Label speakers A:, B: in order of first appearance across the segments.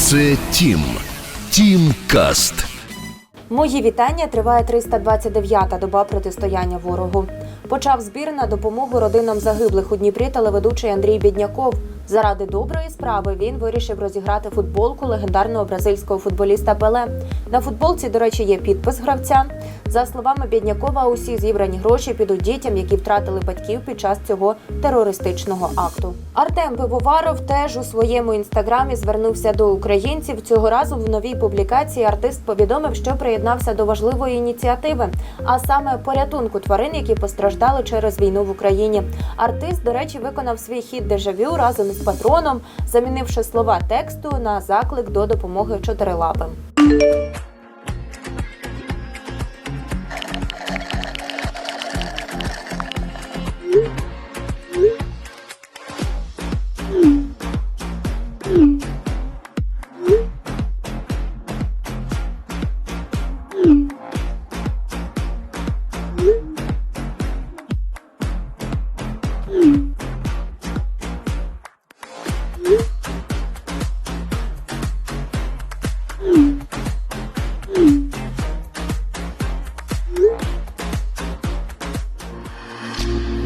A: Це Тім. Тім Каст.
B: Мої вітання триває 329-та доба протистояння ворогу. Почав збір на допомогу родинам загиблих у Дніпрі телеведучий Андрій Бідняков. Заради доброї справи він вирішив розіграти футболку легендарного бразильського футболіста Пеле. На футболці, до речі, є підпис гравця. За словами Біднякова, усі зібрані гроші підуть дітям, які втратили батьків під час цього терористичного акту. Артем Пивоваров теж у своєму інстаграмі звернувся до українців. Цього разу в новій публікації артист повідомив, що приєднався до важливої ініціативи, а саме порятунку тварин, які постраждали через війну в Україні. Артист, до речі, виконав свій хід дежавю разом із патроном, замінивши слова тексту на заклик до допомоги чотирилапим.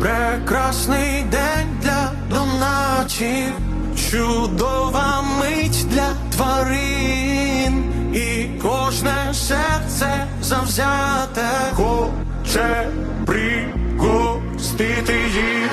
C: Прекрасний день для донатів, чудова мить для тварин, і кожне серце завзяте хоче пригостити їх.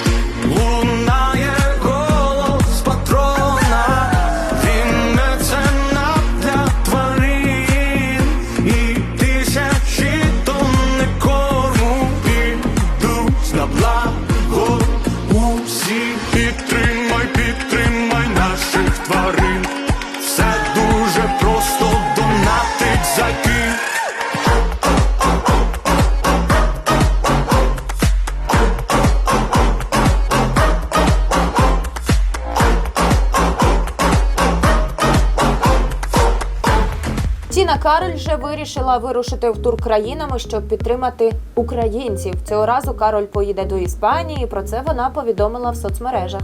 B: Тіна Кароль вже вирішила вирушити в тур країнами, щоб підтримати українців. Цього разу Кароль поїде до Іспанії. Про це вона повідомила в соцмережах.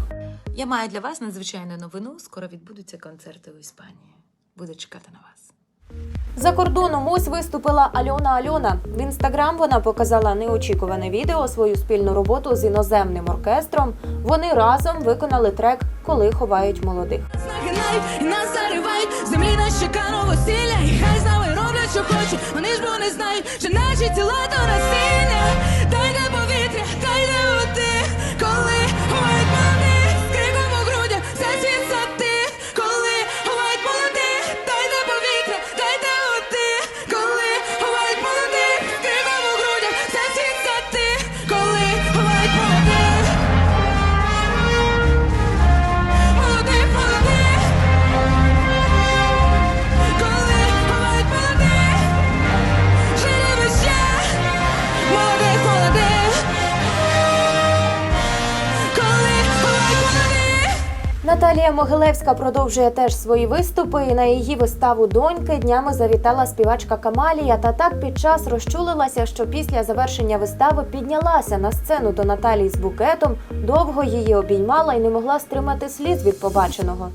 D: Я маю для вас надзвичайну новину. Скоро відбудуться концерти у Іспанії. Буду чекати на вас.
B: За кордоном ось виступила Альона Альона. В інстаграм вона показала неочікуване відео свою спільну роботу з іноземним оркестром. Вони разом виконали трек Коли ховають молодих.
E: Нас не знають, що наші тіла то насіння
B: Наталія Могилевська продовжує теж свої виступи. І на її виставу доньки днями завітала співачка Камалія. Та так під час розчулилася, що після завершення вистави піднялася на сцену до Наталії з букетом, довго її обіймала і не могла стримати сліз від побаченого.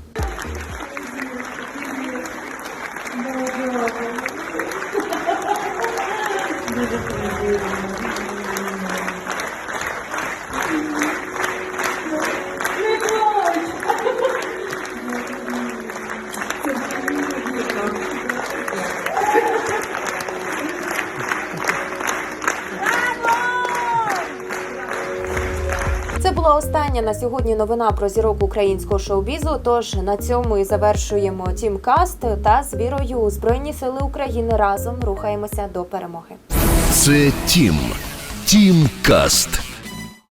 B: Це була остання на сьогодні новина про зірок українського шоу-бізу. Тож на цьому і завершуємо тімкаст та з вірою Збройні Сили України разом рухаємося до перемоги.
A: Це Тім. Тім Каст.